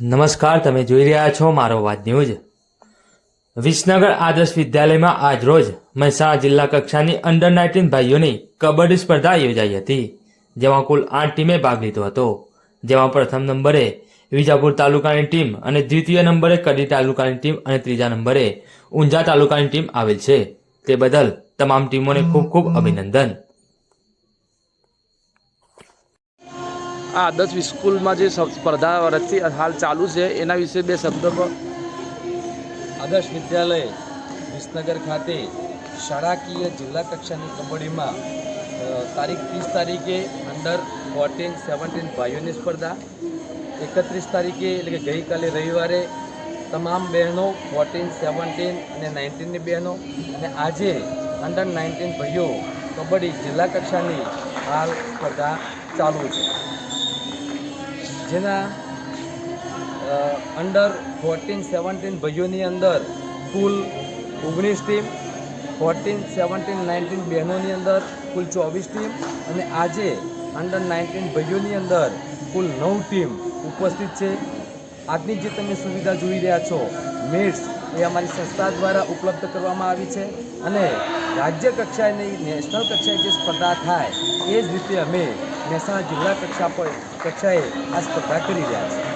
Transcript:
નમસ્કાર, તમે જોઈ રહ્યા છો મારો વાત ન્યૂઝ. વિસનગર આદર્શ વિદ્યાલયમાં આજ રોજ મહેસાણા જિલ્લા કક્ષાની અંડર નાઇન્ટીન ભાઈઓની કબડ્ડી સ્પર્ધા યોજાઈ હતી, જેમાં કુલ આઠ ટીમે ભાગ લીધો હતો. જેમાં પ્રથમ નંબરે વિજાપુર તાલુકાની ટીમ અને દ્વિતીય નંબરે કડી તાલુકાની ટીમ અને ત્રીજા નંબરે ઊંઝા તાલુકાની ટીમ આવેલ છે. તે બદલ તમામ ટીમોને ખૂબ ખૂબ અભિનંદન. આ આદર્શ સ્કૂલમાં જે સપ- સ્પર્ધા વર્ષથી હાલ ચાલુ છે, એના વિશે બે શબ્દો આદર્શ વિદ્યાલય, વિસનગર ખાતે શાળાકીય જિલ્લા કક્ષાની કબડ્ડીમાં તારીખ ત્રીસ તારીખે અંડર ફોર્ટીન સેવન્ટીન ભાઈઓની સ્પર્ધા, એકત્રીસ તારીખે એટલે કે ગઈકાલે રવિવારે તમામ બહેનો ફોર્ટીન સેવન્ટીન અને નાઇન્ટીનની બહેનો અને આજે અંડર નાઇન્ટીન ભાઈઓ કબડ્ડી જિલ્લા કક્ષાની હાલ સ્પર્ધા ચાલુ છે. જેના અંડર ફોર્ટીન સેવન્ટીન ભાઈઓની અંદર કુલ ઓગણીસ ટીમ ફોર્ટીન સેવન્ટીન નાઇન્ટીન બહેનોની અંદર કુલ ચોવીસ ટીમ અને આજે અંડર નાઇન્ટીન ભાઈઓની અંદર કુલ નવ ટીમ ઉપસ્થિત છે. આજની જે તમે સુવિધા જોઈ રહ્યા છો મેટ્સ એ અમારી સંસ્થા દ્વારા ઉપલબ્ધ કરવામાં આવી છે અને રાજ્ય કક્ષાએની નેશનલ કક્ષાએ જે સ્પર્ધા થાય, એ જ રીતે અમે મહેસાણા જિલ્લા કક્ષા પર કક્ષાએ આ સ્પર્ધા કરી રહ્યા છીએ